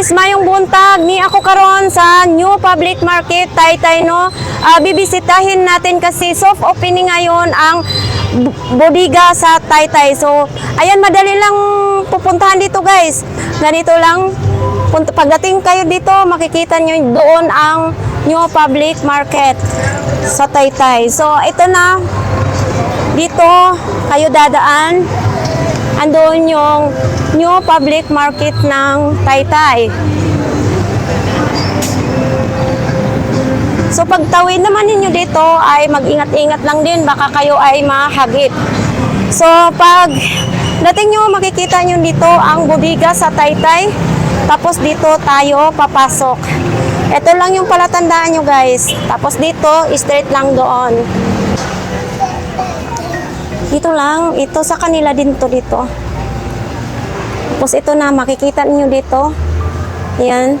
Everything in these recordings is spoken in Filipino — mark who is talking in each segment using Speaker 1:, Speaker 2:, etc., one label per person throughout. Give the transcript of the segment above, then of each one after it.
Speaker 1: guys, mayong buntag ni ako karon sa New Public Market Taytay no. Ah, bibisitahin natin kasi soft opening ngayon ang bodega sa Taytay. So, ayan madali lang pupuntahan dito guys. Ganito lang. Pagdating kayo dito, makikita nyo doon ang New Public Market sa Taytay. So, ito na. Dito kayo dadaan andun yung new public market ng Taytay. So pagtawid naman ninyo dito ay mag-ingat-ingat lang din baka kayo ay mahagip. So pag dating nyo makikita nyo dito ang bodega sa Taytay. Tapos dito tayo papasok. Ito lang yung palatandaan nyo guys. Tapos dito straight lang doon. Dito lang, ito sa kanila din to dito. Tapos ito na, makikita niyo dito. Yan.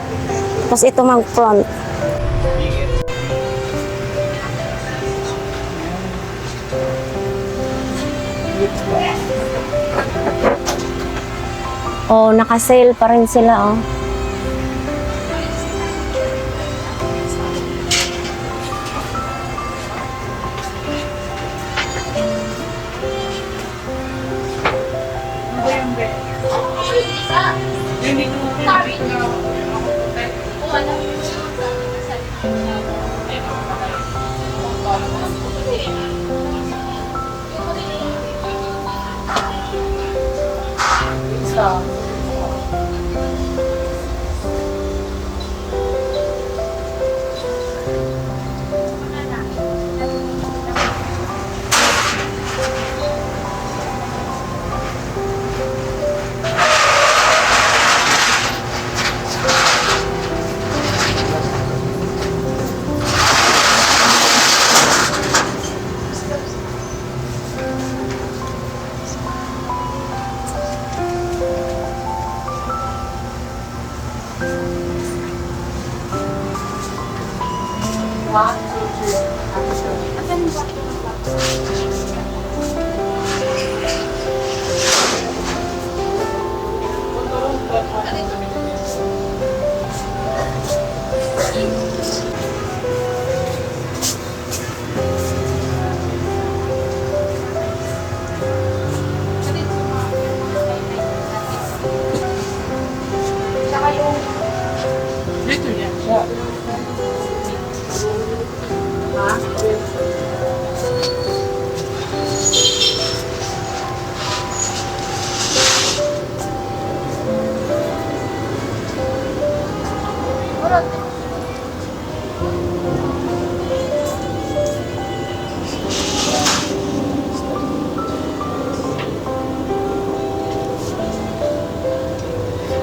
Speaker 1: Tapos ito mag-front. Oh, naka-sale pa rin sila, oh. So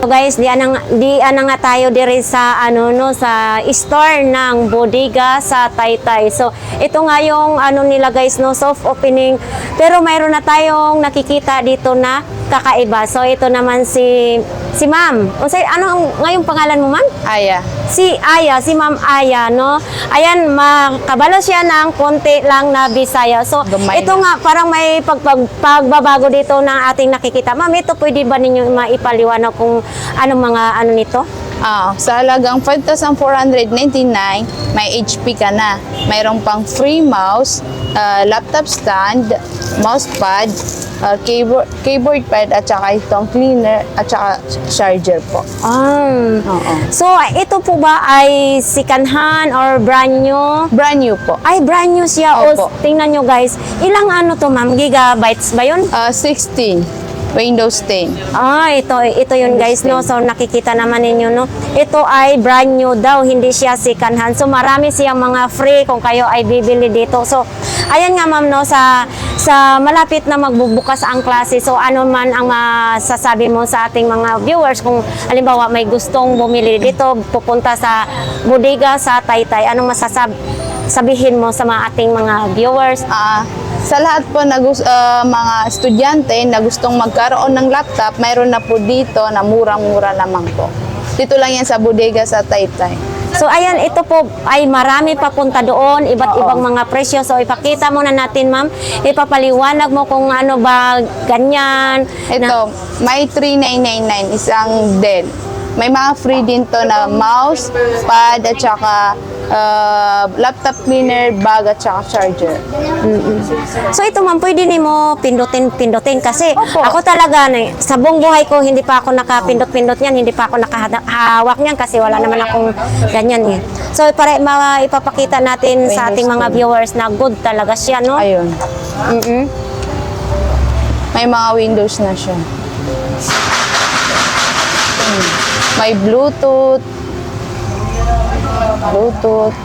Speaker 1: guys, di anang di ana nga tayo diri sa ano no sa store ng bodega sa Taytay. So ito nga yung ano nila guys no soft opening. Pero mayroon na tayong nakikita dito na kakaiba. So ito naman si si Ma'am. Unsay ano ang ngayong pangalan mo, Ma'am?
Speaker 2: Aya.
Speaker 1: Si Aya, si Ma'am Aya, no? Ayan, makabalo siya ng konti lang na Bisaya. So,
Speaker 2: Gamay
Speaker 1: ito
Speaker 2: na.
Speaker 1: nga, parang may pag, pag- pagbabago dito ng ating nakikita. Ma'am, ito pwede ba ninyo maipaliwanag kung ano mga ano nito?
Speaker 2: Ah, sa halagang 5,499, may HP ka na. Mayroon pang free mouse, ah, laptop stand, mousepad, ah, keyboard, keyboard pad, at saka itong cleaner, at saka charger po.
Speaker 1: Um,
Speaker 2: Oo.
Speaker 1: so, ito po ba ay sikanhan or brand new?
Speaker 2: Brand new po.
Speaker 1: Ay, brand new siya. O,
Speaker 2: Opo.
Speaker 1: tingnan nyo guys. Ilang ano to, ma'am? Gigabytes ba yun?
Speaker 2: Ah, 16, Windows 10.
Speaker 1: Ah, ito ito yun guys no. So nakikita naman ninyo no. Ito ay brand new daw, hindi siya second hand. So marami siyang mga free kung kayo ay bibili dito. So ayan nga ma'am no sa sa malapit na magbubukas ang klase. So ano man ang masasabi mo sa ating mga viewers kung halimbawa may gustong bumili dito, pupunta sa bodega sa Taytay. Anong masasab sabihin mo sa mga ating mga viewers?
Speaker 2: Ah, sa lahat po na ah, mga estudyante na gustong magkaroon ng laptop, mayroon na po dito na murang-mura lamang po. Dito lang yan sa bodega sa Taytay.
Speaker 1: So ayan, ito po ay marami papunta doon, iba't
Speaker 2: Oo.
Speaker 1: ibang mga presyo. So ipakita muna natin ma'am, ipapaliwanag mo kung ano ba ganyan. na-
Speaker 2: Ito, may 3999 isang Dell. may mga free din to na mouse, pad, at saka uh, laptop cleaner, bag, at saka charger.
Speaker 1: So ito ma'am, pwede ni mo pindutin pindutin kasi
Speaker 2: Opo.
Speaker 1: ako talaga na, sa buong buhay ko hindi pa ako nakapindot-pindot niyan, hindi pa ako nakahawak niyan kasi wala naman akong ganyan eh. So para ma ipapakita natin sa ating mga viewers na good talaga siya, no?
Speaker 2: Ayun.
Speaker 1: Mm-mm.
Speaker 2: May mga windows na siya. Hmm. May Bluetooth. Bluetooth.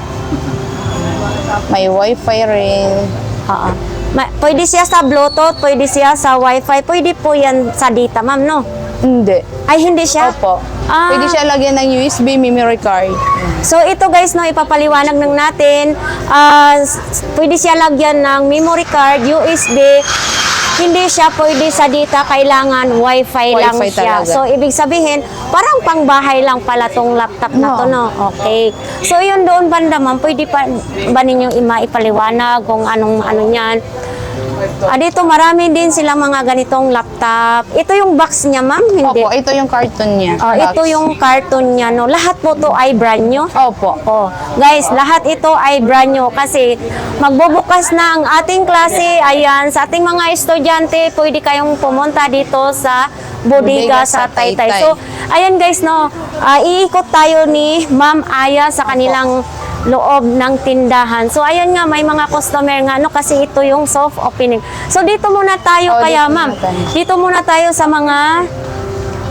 Speaker 2: May Wi-Fi rin.
Speaker 1: Oo. Ma- pwede siya sa Bluetooth, pwede siya sa Wi-Fi, pwede po yan sa data, ma'am, no?
Speaker 2: Hindi.
Speaker 1: Ay, hindi siya?
Speaker 2: Opo.
Speaker 1: Ah.
Speaker 2: Pwede siya lagyan ng USB memory card.
Speaker 1: So ito guys, no, ipapaliwanag ng natin. Ah, s- pwede siya lagyan ng memory card, USB. Hindi siya pwede sa data, kailangan wifi, lang
Speaker 2: Wi-Fi
Speaker 1: siya.
Speaker 2: talaga.
Speaker 1: So ibig sabihin, parang pangbahay lang pala tong laptop na to, no? Okay. So yun doon banda ma'am, pwede pa ba ninyong ima ipaliwanag kung anong ano niyan? Ah, dito marami din sila mga ganitong laptop. Ito yung box niya, ma'am? Hindi.
Speaker 2: Opo, ito yung carton niya. Box.
Speaker 1: ito yung carton niya, no? Lahat po to ay brand new.
Speaker 2: Opo.
Speaker 1: Oh, guys, lahat ito ay brand new kasi magbubukas na ang ating klase. Ayan, sa ating mga estudyante, pwede kayong pumunta dito sa
Speaker 2: Bodega sa
Speaker 1: Taytay.
Speaker 2: Taytay.
Speaker 1: So, ayan guys, no, ah, iikot tayo ni Ma'am Aya sa kanilang loob ng tindahan. So, ayan nga, may mga customer nga, no, kasi ito yung soft opening. So, dito muna tayo,
Speaker 2: Oh,
Speaker 1: kaya ma'am, dito muna tayo sa mga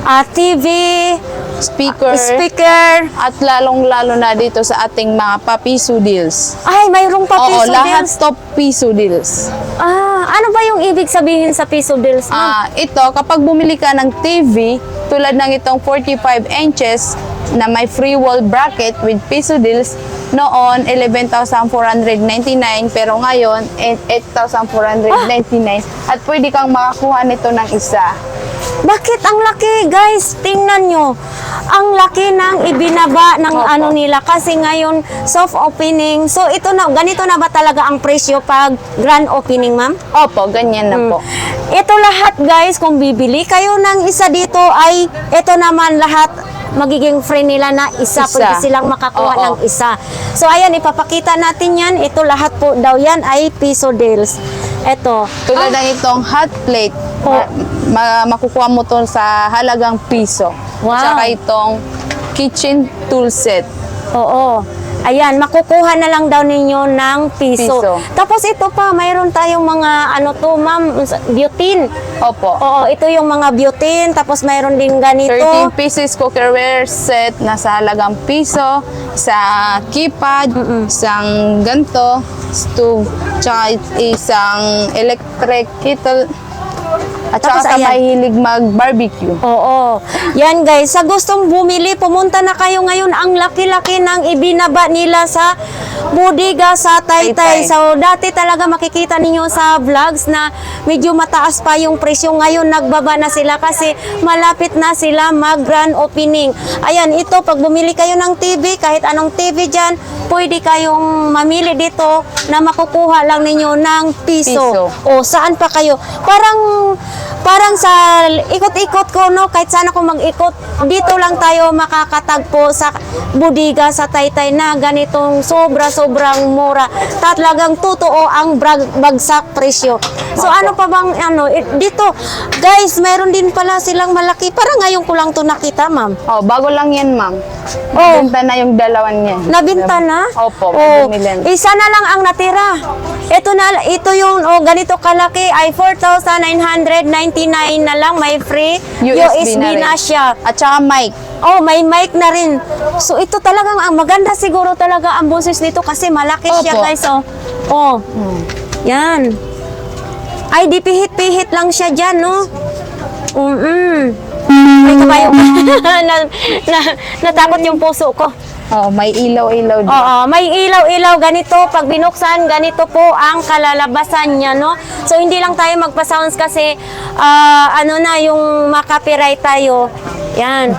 Speaker 1: ah, TV,
Speaker 2: Speaker.
Speaker 1: speaker,
Speaker 2: At lalong-lalo na dito sa ating mga papiso deals.
Speaker 1: Ay, mayroong pa
Speaker 2: Oo,
Speaker 1: piso
Speaker 2: lahat
Speaker 1: deals.
Speaker 2: top piso deals.
Speaker 1: Ah, ano ba yung ibig sabihin sa piso deals? ma'am?
Speaker 2: Ah, ito, kapag bumili ka ng TV, tulad ng itong 45 inches na may free wall bracket with piso deals, noon 11,499 pero ngayon eh, 8,499 at pwede kang makakuha nito ng isa.
Speaker 1: Bakit ang laki, guys? Tingnan nyo. Ang laki ng ibinaba ng
Speaker 2: Opo.
Speaker 1: ano nila kasi ngayon soft opening. So ito na, ganito na ba talaga ang presyo pag grand opening, ma'am?
Speaker 2: Opo, ganyan na po.
Speaker 1: Ito lahat, guys, kung bibili kayo ng isa dito ay ito naman lahat magiging free nila na isa,
Speaker 2: Isa.
Speaker 1: pwede silang makakuha
Speaker 2: Oo.
Speaker 1: ng isa. So ayan, ipapakita natin yan. Ito lahat po daw yan ay piso deals. Ito.
Speaker 2: Tulad ng itong hot plate,
Speaker 1: Po.
Speaker 2: ma- makukuha mo to sa halagang piso.
Speaker 1: Wow.
Speaker 2: Tsaka itong kitchen tool set.
Speaker 1: Oo. Ayan, makukuha na lang daw ninyo ng piso.
Speaker 2: Piso.
Speaker 1: Tapos ito pa, mayroon tayong mga ano to, ma'am, butane.
Speaker 2: Opo.
Speaker 1: Oo, ito yung mga butane, tapos mayroon din ganito.
Speaker 2: 13 pieces cookerware set na sa halagang piso, sa keypad, isang ganto, stove, tsaka isang electric kettle, at
Speaker 1: Tapos
Speaker 2: saka sa
Speaker 1: ayan.
Speaker 2: mahilig mag-barbecue.
Speaker 1: Oo. Yan guys, sa gustong bumili, pumunta na kayo ngayon. Ang laki-laki ng ibinaba nila sa bodega sa Taytay.
Speaker 2: Taytay.
Speaker 1: So dati talaga makikita ninyo sa vlogs na medyo mataas pa yung presyo. Ngayon nagbaba na sila kasi malapit na sila mag grand opening. Ayan, ito pag bumili kayo ng TV, kahit anong TV dyan, pwede kayong mamili dito na makukuha lang ninyo ng piso.
Speaker 2: Piso.
Speaker 1: O saan pa kayo? Parang parang sa ikot-ikot ko no kahit sana ko mag-ikot dito lang tayo makakatagpo sa budiga sa Taytay na ganitong sobra-sobrang mura talagang totoo ang bagsak presyo so ano pa bang ano eh, dito guys meron din pala silang malaki para ngayon ko lang to nakita ma'am
Speaker 2: Oh, bago lang yan, ma'am.
Speaker 1: Oh.
Speaker 2: Benta na yung dalawan niya.
Speaker 1: Nabinta na?
Speaker 2: Opo,
Speaker 1: oh. Isa na lang ang natira. Ito na ito yung oh, ganito kalaki ay 4,999 na lang may free
Speaker 2: USB, na, rin.
Speaker 1: na siya.
Speaker 2: At saka mic.
Speaker 1: Oh, may mic na rin. So ito talagang ang maganda siguro talaga ang boses nito kasi malaki siya
Speaker 2: Opo.
Speaker 1: guys oh. Oh. Yan. Ay di pihit-pihit lang siya diyan no. Mm. Ay kabayo. na, na, natakot yung puso ko.
Speaker 2: Oh, may ilaw-ilaw din.
Speaker 1: Oo, may ilaw-ilaw ganito. Pag binuksan, ganito po ang kalalabasan niya, no? So, hindi lang tayo magpa-sounds kasi, ah, ano na, yung makapiright tayo. Yan.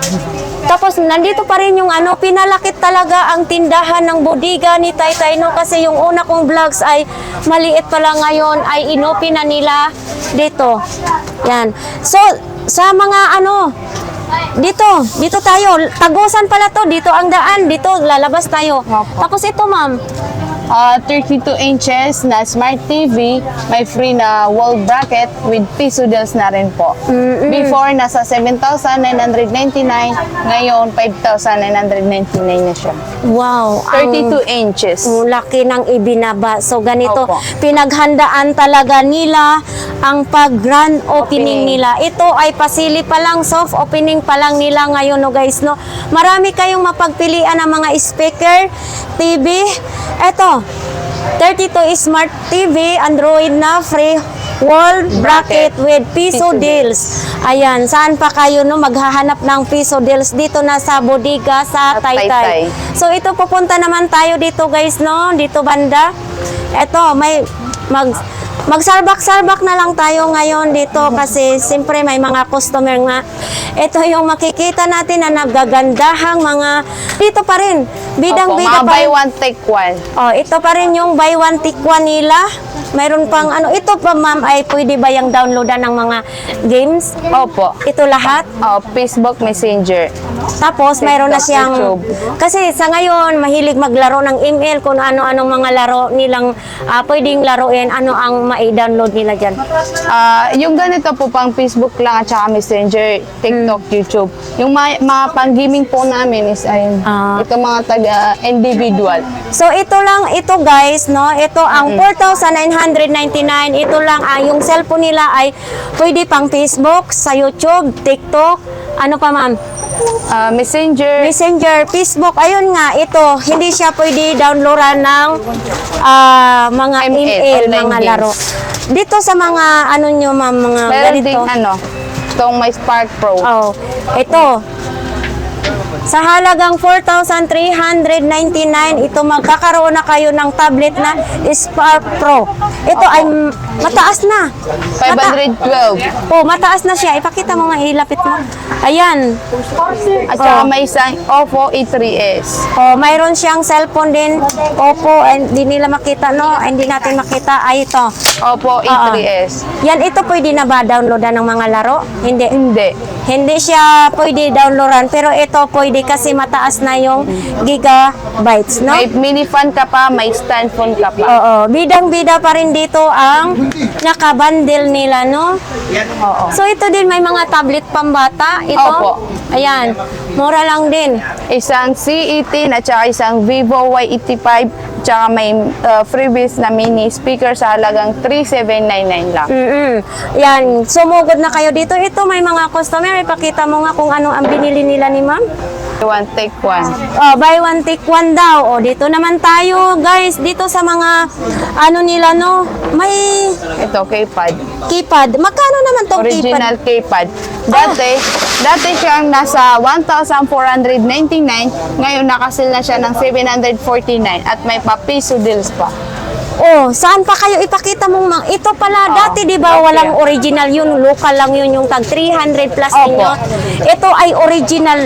Speaker 1: Tapos, nandito pa rin yung ano, pinalakit talaga ang tindahan ng bodega ni Taytay, no? Kasi yung una kong vlogs ay maliit pa lang ngayon, ay inopen na nila dito. Yan. So, sa mga ano, Dito, dito tayo. Tagusan pala to. Dito ang daan. Dito, lalabas tayo. Tapos ito, ma'am.
Speaker 2: Ah, 32 inches na smart TV, may free na wall bracket with piso deals na rin po. Before, nasa 7,999, ngayon 5,999 na siya.
Speaker 1: Wow. ang-
Speaker 2: 32 inches.
Speaker 1: Ang laki ng ibinaba. So ganito,
Speaker 2: Opo.
Speaker 1: pinaghandaan talaga nila ang pag-grand opening,
Speaker 2: Opening.
Speaker 1: nila. Ito ay pasili pa lang, soft opening pa lang nila ngayon, no guys, no? Marami kayong mapagpilian ng mga speaker, TV. Ito, 32 Smart TV, Android na, free wall bracket
Speaker 2: Bracket.
Speaker 1: with piso
Speaker 2: Piso
Speaker 1: deals. Ayan, saan pa kayo no maghahanap ng piso deals dito na sa bodega sa. Taytay. So ito pupunta naman tayo dito guys no, dito banda. Ito may mag magsarbak-sarbak na lang tayo ngayon dito kasi siyempre may mga customer nga. Ito yung makikita natin na nagagandahang mga dito pa rin. Bidang-bida
Speaker 2: mga
Speaker 1: pa
Speaker 2: buy
Speaker 1: rin.
Speaker 2: one, take one.
Speaker 1: Oh, ito pa rin yung buy one take one nila. Mayroon pang ano, ito pa ma'am ay pwede ba yung downloadan ng mga games?
Speaker 2: Opo.
Speaker 1: Ito lahat.
Speaker 2: Oh, Facebook Messenger.
Speaker 1: Tapos mayroon na siyang
Speaker 2: YouTube.
Speaker 1: kasi sa ngayon mahilig maglaro ng email kung ano-anong mga laro nilang ah, pwedeng laruin, ano ang mai-download nila diyan.
Speaker 2: Ah, yung ganito po pang Facebook lang at saka Messenger, TikTok, YouTube. Yung mga, mga pang-gaming po namin is ayun.
Speaker 1: Ah.
Speaker 2: ito mga taga individual.
Speaker 1: So ito lang ito guys, no? Ito ang 4,999. Ito lang ah, yung cellphone nila ay pwede pang Facebook, sa YouTube, TikTok, ano pa ma'am?
Speaker 2: Ah, Messenger,
Speaker 1: Messenger, Facebook, ayun nga, ito, hindi siya pwede downloadan ng ah, mga
Speaker 2: ML, online
Speaker 1: mga
Speaker 2: games.
Speaker 1: laro. Dito sa mga, ano nyo ma'am, mga
Speaker 2: meron
Speaker 1: ganito.
Speaker 2: ding ano, itong may Spark Pro.
Speaker 1: Oh, ito. Sa halagang 4,399, ito magkakaroon na kayo ng tablet na Spark Pro. Ito ay mataas na. Mata-
Speaker 2: 512.
Speaker 1: oh, mataas na siya. Ipakita mo nga, ilapit mo. Ayan.
Speaker 2: At saka
Speaker 1: Oh.
Speaker 2: may isang Oppo A3s.
Speaker 1: Oh, mayroon siyang cellphone din. Oppo, hindi nila makita, no? Hindi natin makita. Ay, ito.
Speaker 2: Oppo
Speaker 1: Ah,
Speaker 2: A3s.
Speaker 1: Yan, ito pwede na ba downloadan ng mga laro? Hindi.
Speaker 2: Hindi.
Speaker 1: Hindi siya pwede downloadan, pero ito pwede kasi mataas na yung gigabytes, no?
Speaker 2: May mini fan ka pa, may stand phone ka pa.
Speaker 1: Oo, bidang-bida pa rin dito ang nakabundle nila, no?
Speaker 2: Oo.
Speaker 1: So ito din may mga tablet pambata, ito.
Speaker 2: Opo.
Speaker 1: Ayan, mura lang din.
Speaker 2: Isang C18 at saka isang Vivo Y85 tsaka may uh, freebies na mini speaker sa halagang 3799 lang.
Speaker 1: Mm Yan, sumugod na kayo dito. Ito may mga customer, ipakita mo nga kung ano ang binili nila ni ma'am.
Speaker 2: One take one.
Speaker 1: Oh, buy one take one daw. Oh, dito naman tayo, guys. Dito sa mga ano nila no, may
Speaker 2: Ito, keypad.
Speaker 1: Keypad. Magkano naman tong?
Speaker 2: Original keypad. Dati, dati siyang nasa 1,499. Ngayon, nakasil na siya ng 749 at may pa piso deals pa.
Speaker 1: Oh, saan pa kayo ipakita mong mang ito pala
Speaker 2: Oo,
Speaker 1: dati 'di ba
Speaker 2: okay.
Speaker 1: walang original yun, local lang yun yung tag 300 plus
Speaker 2: Opo.
Speaker 1: ninyo. Ito ay original,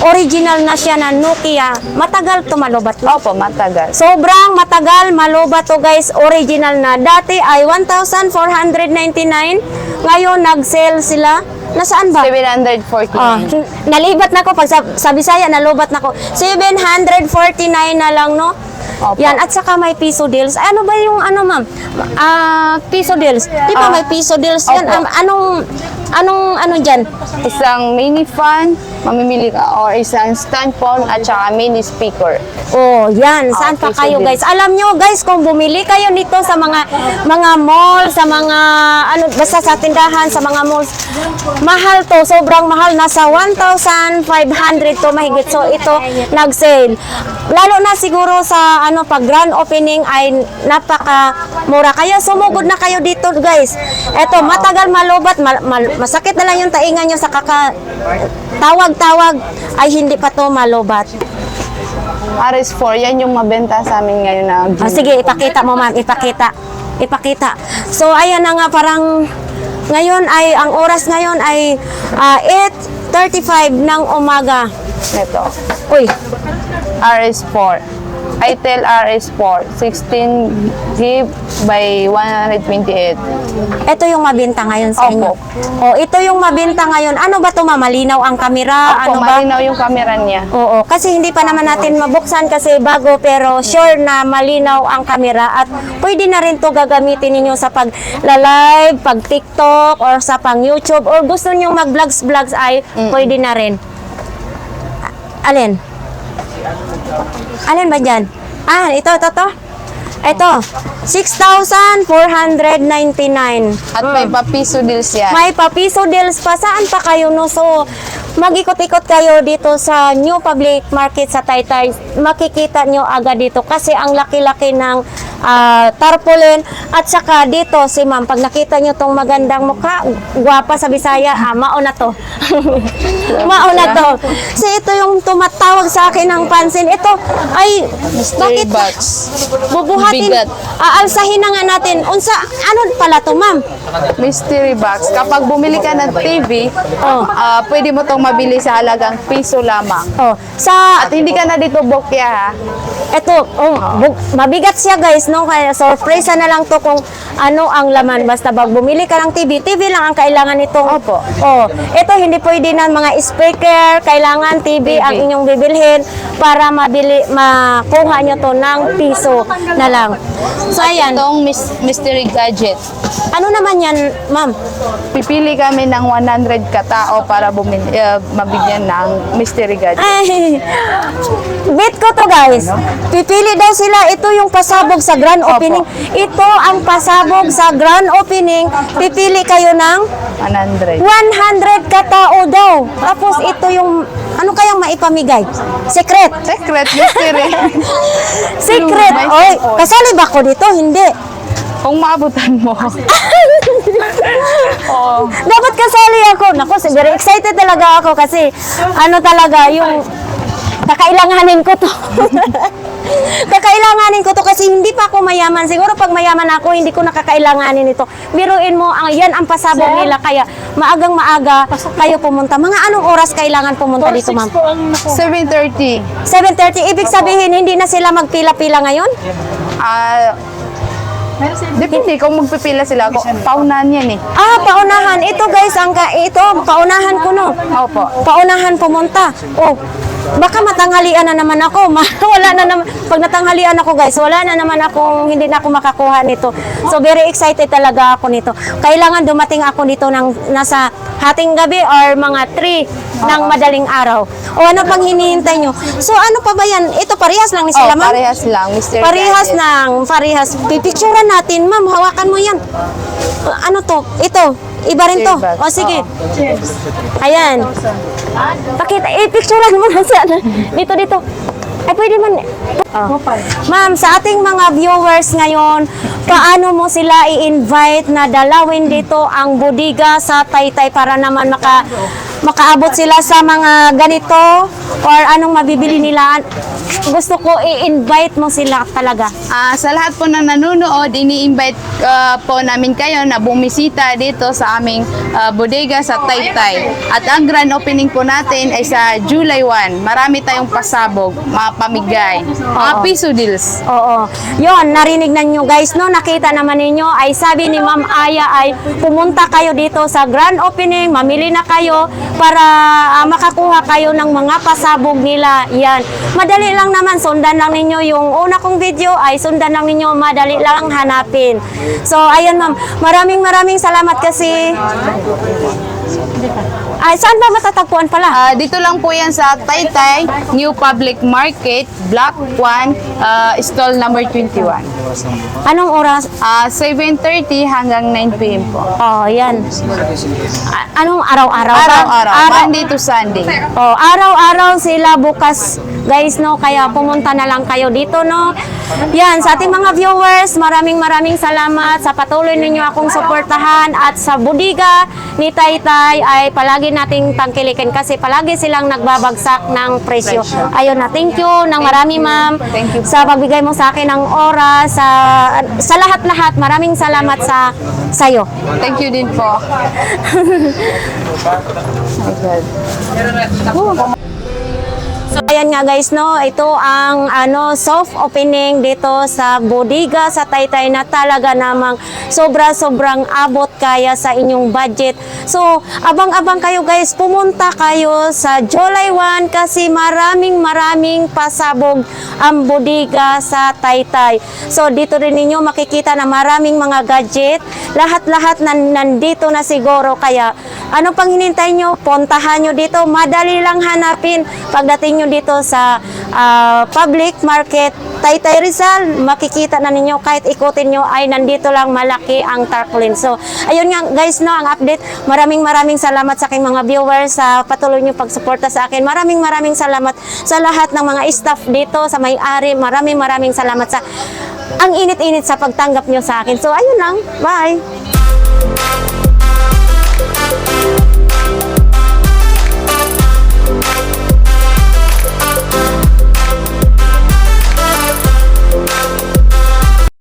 Speaker 1: original na siya na Nokia. Matagal to malobat. no?
Speaker 2: Opo, matagal.
Speaker 1: Sobrang matagal malobat to guys, original na. Dati ay 1,499. Ngayon nag-sale sila. Nasaan ba?
Speaker 2: 749.
Speaker 1: Ah, nalibat na ko pag sa, sa Bisaya nalubat na ko. 749 na lang no.
Speaker 2: Opo.
Speaker 1: Yan at saka may piso deals. Ano ba yung ano ma'am? Ah, piso deals. Di ba
Speaker 2: Ah,
Speaker 1: may piso deals yan?
Speaker 2: opo.
Speaker 1: Um, anong anong ano diyan?
Speaker 2: Isang mini fan, mamimili ka, or isang stand phone at saka mini speaker.
Speaker 1: Oh, yan. Saan pa kayo guys? Alam nyo guys, kung bumili kayo nito sa mga mga mall, sa mga ano basta sa tindahan, sa mga malls, mahal to, sobrang mahal. Nasa 1,500 to mahigit. So ito nag-sale. Lalo na siguro sa ano pag grand opening ay napaka mura. Kaya sumugod na kayo dito guys. Ito matagal malubat, mal- mal- masakit na lang yung taingan nyo sa kaka tawag-tawag ay hindi pa to malubat.
Speaker 2: RS4, yan yung mabenta sa amin ngayon na
Speaker 1: Ah, sige, ipakita mo ma'am, ipakita. Ipakita. So, ayan na nga, parang ngayon ay, ang oras ngayon ay ah, 8.35 ng umaga.
Speaker 2: Ito.
Speaker 1: Uy,
Speaker 2: RS4. Itel RS4, 16 GB by 128.
Speaker 1: Ito yung mabenta ngayon sa
Speaker 2: Opo.
Speaker 1: inyo. Oh, ito yung mabenta ngayon. Ano ba to, ma'am? Malinaw ang kamera?
Speaker 2: Opo,
Speaker 1: ano ba?
Speaker 2: malinaw yung camera niya.
Speaker 1: Oo, kasi hindi pa naman natin mabuksan kasi bago pero sure na malinaw ang kamera at pwede na rin to gagamitin ninyo sa pag live, pag TikTok or sa pang YouTube or gusto niyo mag vlogs vlogs ay pwede na rin. A- Alin? Alin ba dyan? Ah, ito, ito, to. Ito, 6,499.
Speaker 2: At may papiso deals yan.
Speaker 1: May papiso deals pa. Saan pa kayo no? So, mag-ikot-ikot kayo dito sa New Public Market sa Taytay. Makikita nyo agad dito kasi ang laki-laki ng ah, tarpaulin at saka dito si ma'am pag nakita nyo tong magandang mukha gwapa sa Bisaya ah, mauna to mauna to so ito yung tumatawag sa akin ng pansin ito ay bakit bubuhatin
Speaker 2: Bigat.
Speaker 1: aalsahin na nga natin unsa ano pala to ma'am
Speaker 2: Mystery box. Kapag bumili ka ng TV,
Speaker 1: Oh.
Speaker 2: ah, pwede mo tong mabili sa halagang piso lamang.
Speaker 1: oh sa
Speaker 2: At hindi ka na dito bokya ha.
Speaker 1: Eto, oh, bu- mabigat siya guys, no? Kaya surprise na lang to kung ano ang laman. Basta pag bumili ka ng TV, TV lang ang kailangan nitong.
Speaker 2: Opo.
Speaker 1: Oh, ito hindi pwede na mga speaker, kailangan TV, ang inyong bibilhin para mabili, makuha nyo to ng piso na lang. So ayan,
Speaker 2: Itong mystery gadget.
Speaker 1: ano naman yan, ma'am?
Speaker 2: Pipili kami ng 100 katao para bumili, ah, mabigyan ng mystery gadget.
Speaker 1: Ay, bet ko to guys. Pipili daw sila. Ito yung pasabog sa grand opening. Ito ang pasabog sa grand opening. Pipili kayo ng
Speaker 2: 100.
Speaker 1: 100 katao daw. Tapos ito yung, ano kayang maipamigay? Secret.
Speaker 2: Secret mystery.
Speaker 1: Secret. Oy, kasali ba ako dito? Hindi.
Speaker 2: Kung maabutan mo. oh,
Speaker 1: Dapat kasali ako. Nako, very excited talaga ako kasi ano talaga yung kakailanganin ko to. kakailanganin ko to kasi hindi pa ako mayaman. Siguro pag mayaman ako, hindi ko nakakailanganin ito. Biruin mo, ang, yan ang pasabog nila. Kaya maagang maaga kayo pumunta. Mga anong oras kailangan pumunta dito, ma'am?
Speaker 2: 7.30.
Speaker 1: 7.30. Ibig sabihin, hindi na sila magpila-pila ngayon?
Speaker 2: Ah, depende kung magpipila sila. Kung paunahan yan eh.
Speaker 1: Ah, paunahan. Ito guys, ang ka- ito, paunahan ko no.
Speaker 2: Opo.
Speaker 1: Paunahan pumunta. Oh, baka matanghalian na naman ako. Wala na naman. Pag natanghalian ako guys, wala na naman akong, hindi na ako makakuha nito. So, very excited talaga ako nito. Kailangan dumating ako dito ng nasa hating gabi or mga 3 ng madaling araw. O ano pang hinihintay nyo? So, ano pa ba yan? Ito, parehas lang ni
Speaker 2: Oh,
Speaker 1: sila, ma'am?
Speaker 2: parehas lang. Mystery
Speaker 1: Parehas
Speaker 2: gadget.
Speaker 1: ng, parehas. Pipicturean natin, ma'am. Hawakan mo yan. Ano to? Ito. Iba rin to. O, sige. Ayan. Pakita. Eh, picturean mo na sa Dito, dito. Ay, pwede man. Oh. Ma'am, sa ating mga viewers ngayon, paano mo sila i-invite na dalawin dito ang budiga sa Taytay para naman maka makaabot sila sa mga ganito or anong mabibili nila? Gusto ko i-invite mo sila talaga.
Speaker 2: Ah, sa lahat po na nanonood, ini-invite ah, po namin kayo na bumisita dito sa aming ah, bodega sa Taytay. At ang grand opening po natin ay sa July 1. Marami tayong pasabog, mga pamigay, mga
Speaker 1: Oo.
Speaker 2: piso deals.
Speaker 1: Oo. Yon, narinig na nyo guys, no? Nakita naman ninyo, ay sabi ni Ma'am Aya ay pumunta kayo dito sa grand opening, mamili na kayo para ah, makakuha kayo ng mga pasabog nila. Yan. Madali lang naman, sundan lang ninyo yung una kong video ay sundan lang ninyo, madali lang hanapin. So, ayun ma'am, maraming maraming salamat kasi ay, saan ba matatagpuan pala?
Speaker 2: Ah, dito lang po yan sa Taytay New Public Market, Block 1, ah, stall number 21.
Speaker 1: Anong oras?
Speaker 2: Ah, 7.30 hanggang 9 p.m. po.
Speaker 1: Oh, yan. A- anong araw-araw ba?
Speaker 2: Araw-araw,
Speaker 1: Araw-
Speaker 2: Monday to Sunday.
Speaker 1: Oh, araw-araw sila bukas, guys, no? Kaya pumunta na lang kayo dito, no? Yan, sa ating mga viewers, maraming maraming salamat sa patuloy ninyo akong suportahan at sa budiga ni Taytay ay palagi nating tangkilikin kasi palagi silang nagbabagsak ng presyo. Ayun na, thank you ng marami, ma'am. Sa pagbigay mo sa akin ng oras, sa, sa lahat-lahat, maraming salamat sa sa'yo.
Speaker 2: Thank you din po. Oh God.
Speaker 1: Ayan nga guys, no, ito ang ano soft opening dito sa bodega sa Taytay na talaga namang sobra-sobrang abot kaya sa inyong budget. So, abang-abang kayo guys, pumunta kayo sa July 1 kasi maraming maraming pasabog ang bodega sa Taytay. So, dito rin ninyo makikita na maraming mga gadget, lahat-lahat nan nandito na siguro kaya ano pang hinintay nyo? Puntahan nyo dito. Madali lang hanapin pagdating nyo dito sa ah, public market. Taytay Rizal, makikita na ninyo kahit ikutin nyo ay nandito lang malaki ang tarpaulin. So, ayun nga guys, no, ang update. Maraming maraming salamat sa aking mga viewers sa patuloy nyo pagsuporta sa akin. Maraming maraming salamat sa lahat ng mga staff dito, sa may-ari. Maraming maraming salamat sa ang init-init sa pagtanggap nyo sa akin. So, ayun lang. Bye!